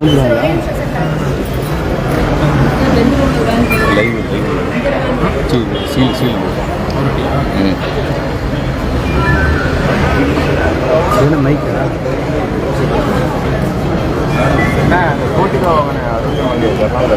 Live live என்ன மைக்கா portico அறுபத்தி வண்டி ஜப்பான்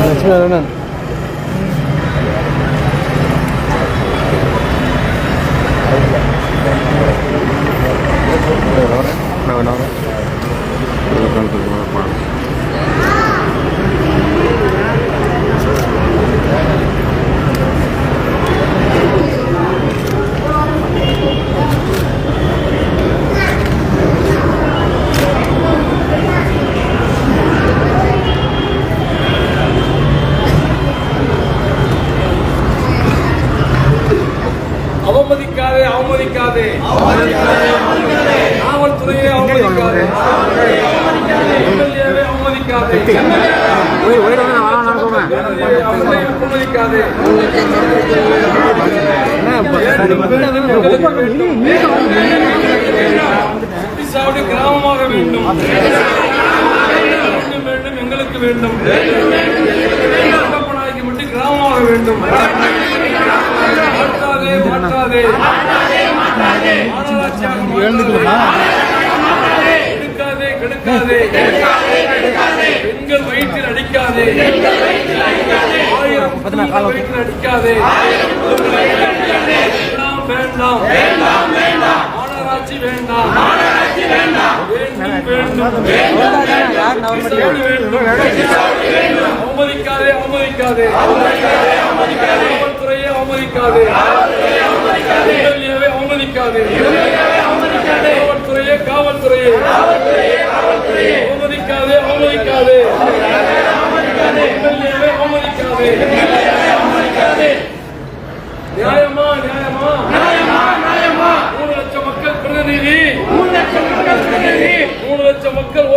லட்சுமி நான் வேணா அவமதிக்காதே அவமதிக்காதே. காவல்துறையை அவமதிக்காதே. எம்எல்ஏவை அவமதிக்காதே. அவமதிக்காதே கிராமமாக வேண்டும். வேண்டும் வேண்டும் எங்களுக்கு வேண்டும். கிராமமாக வேண்டும். மாற்றாதே மாற்றாதே கெடுக்காதே. பெண்கள் வயிற்றில் அடிக்காதே. ஆயிரம் வயிற்றில் அடிக்காதே. வேண்டாம் வேண்டாம். மாநகராட்சி வேண்டாம். வேண்டும் வேண்டும். அவமதிக்காதே அவமதிக்காதே. காவல்துறையை அவமதிக்காதே. எம்எல்ஏவை அவமதிக்காதே காவல்துறையே காவல்துறையே. அவமதிக்காதே அவமதிக்காதே. அவமதிக்காதே நியாயமா நியாயமா? நியாயமா நியாயமா? மூணு லட்சம் மக்கள் பிரதிநிதி. மூணு லட்சம் மக்கள் பிரதிநிதி. மூணு லட்சம் மக்கள்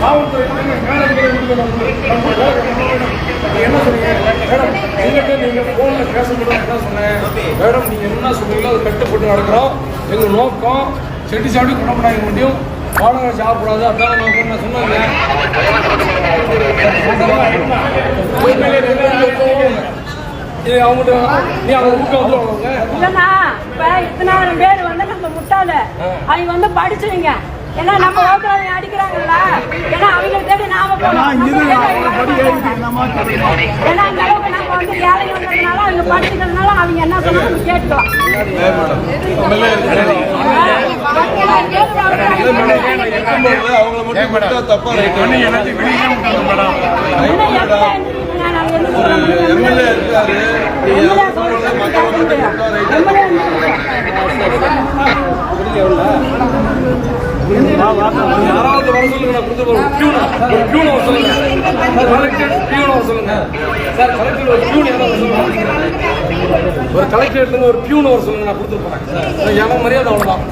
காவல்துறை மேடம் என்ன சொன்னீங்க மேடம் எங்கிட்ட நீங்க போன்ல பேசக்கூடாது என்ன சொன்னேன் மேடம் நீங்க என்ன சொன்னீங்களோ அது கட்டுப்பட்டு நடக்கிறோம் எங்க நோக்கம் செட்டி சாப்பிட்டு குணப்படாங்க முடியும் வாடகை சாப்பிடாது அதான் நோக்கம் நான் சொன்னேங்க அவங்ககிட்ட நீ அவங்க ஊக்கம் வந்து இல்லைண்ணா இப்ப இத்தனாயிரம் பேர் வந்து நம்ம முட்டாளு. அவங்க வந்து படிச்சவங்க. ஏன்னா நம்ம ஓட்டுறவங்க அடிக்கிறாங்கல்ல? ஏன்னா அவங்க தேடி நாம போனோம். ஏன்னா அந்த அளவுக்கு நம்ம வந்து ஏழை வந்ததுனால அவங்க படிச்சுக்கிறதுனால அவங்க என்ன சொன்னாலும் கேட்கலாம் அவங்கள மட்டும் விட்டா தப்பா எம்எல்ஏ இருக்காரு யாராவது வர சொல்லுங்க நான் கொடுத்து ஒரு பியூன் ஒரு பியூன் வர சொல்லுங்க கலெக்டர் பியூன் வர சொல்லுங்க சார் கலெக்டர் ஒரு டியூன் என்ன வர சொல்லுங்க ஒரு கலெக்டர் இருந்து ஒரு பியூன் வர சொல்லுங்க நான் கொடுத்து போறேன். சார் எனக்கு மரியாதை அவ்வளவுதான்.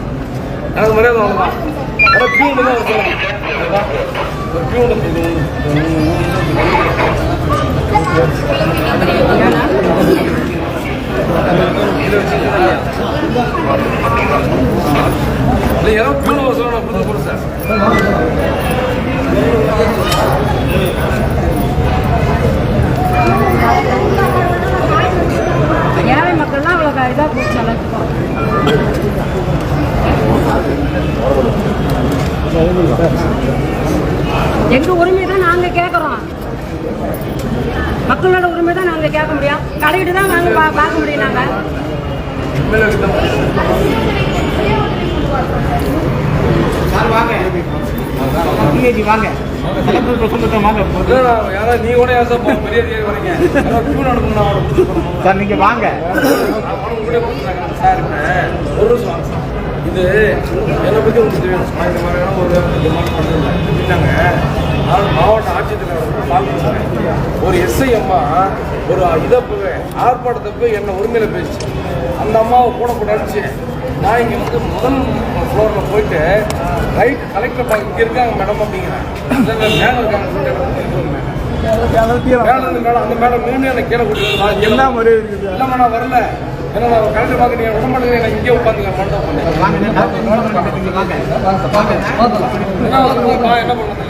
எனக்கு மரியாதை அவ்வளவுதான். யாராவது பியூன் தான் வர சொல்லுங்க. சரிங்களா? ஒரு பியூன் இல்லை யாராவது பியூன் வர சொல்லுங்க நான் சார் ஏழை மக்கள்லாம் அவ்வளோ இதாக போச்சு எல்லாத்துக்கும் எங்க உரிமை தான் நாங்கள் கேட்குறோம் மக்களோட உரிமை தான் நாங்கள் கேட்க முடியும். பழகிட்டு தான் நாங்கள் பா- பார்க்க முடியும் நாங்கள் இல்லைண்ணா, சார் நீங்க வாங்க. சார், ஒரு நிமிஷம் வாங்க இது என்னை பத்தி உங்களுக்கு தெரியும் ஒரு இந்த மாவட்ட ஆட்சித்தலைவர். ஒரு எஸ்ஐ அம்மா ஒரு இதப்பு ஆர்ப்பாட்டத்தப்ப என்ன உரிமையில பேசிச்சு. அந்த அம்மாவை போடக்கூடாதுச்சு நான் இங்க வந்து முதல் ஃப்ளோரில் போயிட்டு ரைட் கலெக்டர் பார்க்க இங்கே இருக்காங்க மேடம் அப்படிங்கிறேன். இல்லை, இல்லை, மேலே இருக்காங்க இருந்து மேடம் அந்த மேடம் மீண்டும் எனக்கு கீழே கூட்டிட்டு என்ன இருக்குது? இல்லம்மா நான் வரல. ஏன்னா நான் கலெக்டர் பார்க்க நீங்க விட மாட்டேங்க நான் இங்கே உட்காந்துங்க மண்டபம் பண்ணேன் என்ன வந்து என்ன பண்ணுறது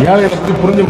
ஏழைகளை பற்றி புரிஞ்சு